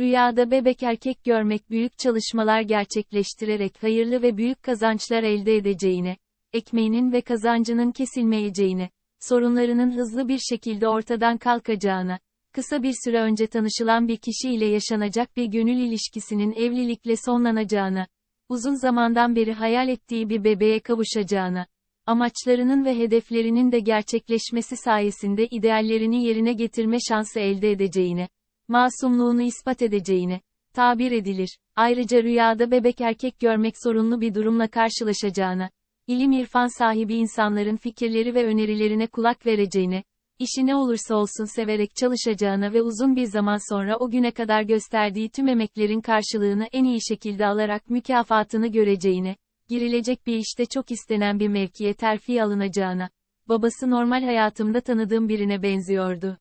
Rüyada bebek erkek görmek büyük çalışmalar gerçekleştirerek hayırlı ve büyük kazançlar elde edeceğine, ekmeğinin ve kazancının kesilmeyeceğine, sorunlarının hızlı bir şekilde ortadan kalkacağına, kısa bir süre önce tanışılan bir kişi ile yaşanacak bir gönül ilişkisinin evlilikle sonlanacağına, uzun zamandan beri hayal ettiği bir bebeğe kavuşacağına, amaçlarının ve hedeflerinin de gerçekleşmesi sayesinde ideallerini yerine getirme şansı elde edeceğine, masumluğunu ispat edeceğine, tabir edilir. Ayrıca rüyada bebek erkek görmek sorunlu bir durumla karşılaşacağına, ilim irfan sahibi insanların fikirleri ve önerilerine kulak vereceğine, işi ne olursa olsun severek çalışacağına ve uzun bir zaman sonra o güne kadar gösterdiği tüm emeklerin karşılığını en iyi şekilde alarak mükafatını göreceğine, girilecek bir işte çok istenen bir mevkiye terfi alınacağına, babası normal hayatımda tanıdığım birine benziyordu.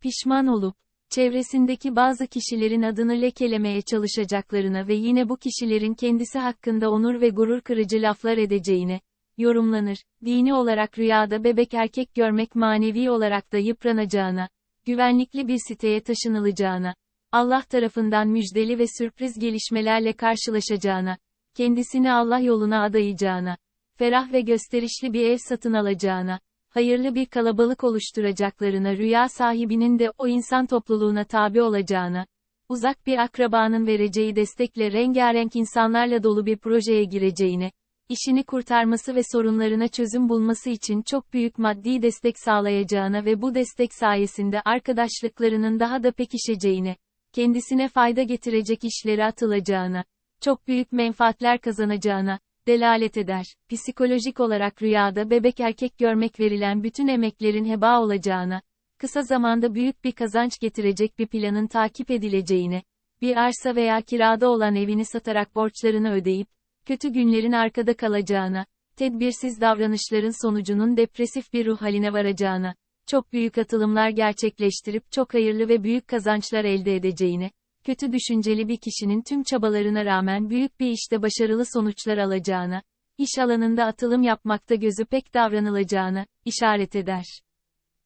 Pişman olup, çevresindeki bazı kişilerin adını lekelemeye çalışacaklarına ve yine bu kişilerin kendisi hakkında onur ve gurur kırıcı laflar edeceğine, yorumlanır. Dini olarak rüyada bebek erkek görmek manevi olarak da yıpranacağına, güvenlikli bir siteye taşınılacağına, Allah tarafından müjdeli ve sürpriz gelişmelerle karşılaşacağına, kendisini Allah yoluna adayacağına, ferah ve gösterişli bir ev satın alacağına, hayırlı bir kalabalık oluşturacaklarına rüya sahibinin de o insan topluluğuna tabi olacağına, uzak bir akrabanın vereceği destekle rengarenk insanlarla dolu bir projeye gireceğine, işini kurtarması ve sorunlarına çözüm bulması için çok büyük maddi destek sağlayacağına ve bu destek sayesinde arkadaşlıklarının daha da pekişeceğine, kendisine fayda getirecek işlere atılacağına, çok büyük menfaatler kazanacağına, delalet eder. Psikolojik olarak rüyada bebek erkek görmek verilen bütün emeklerin heba olacağına, kısa zamanda büyük bir kazanç getirecek bir planın takip edileceğine, bir arsa veya kirada olan evini satarak borçlarını ödeyip, kötü günlerin arkada kalacağına, tedbirsiz davranışların sonucunun depresif bir ruh haline varacağına, çok büyük atılımlar gerçekleştirip çok hayırlı ve büyük kazançlar elde edeceğine, kötü düşünceli bir kişinin tüm çabalarına rağmen büyük bir işte başarılı sonuçlar alacağına, iş alanında atılım yapmakta gözü pek davranılacağına, işaret eder.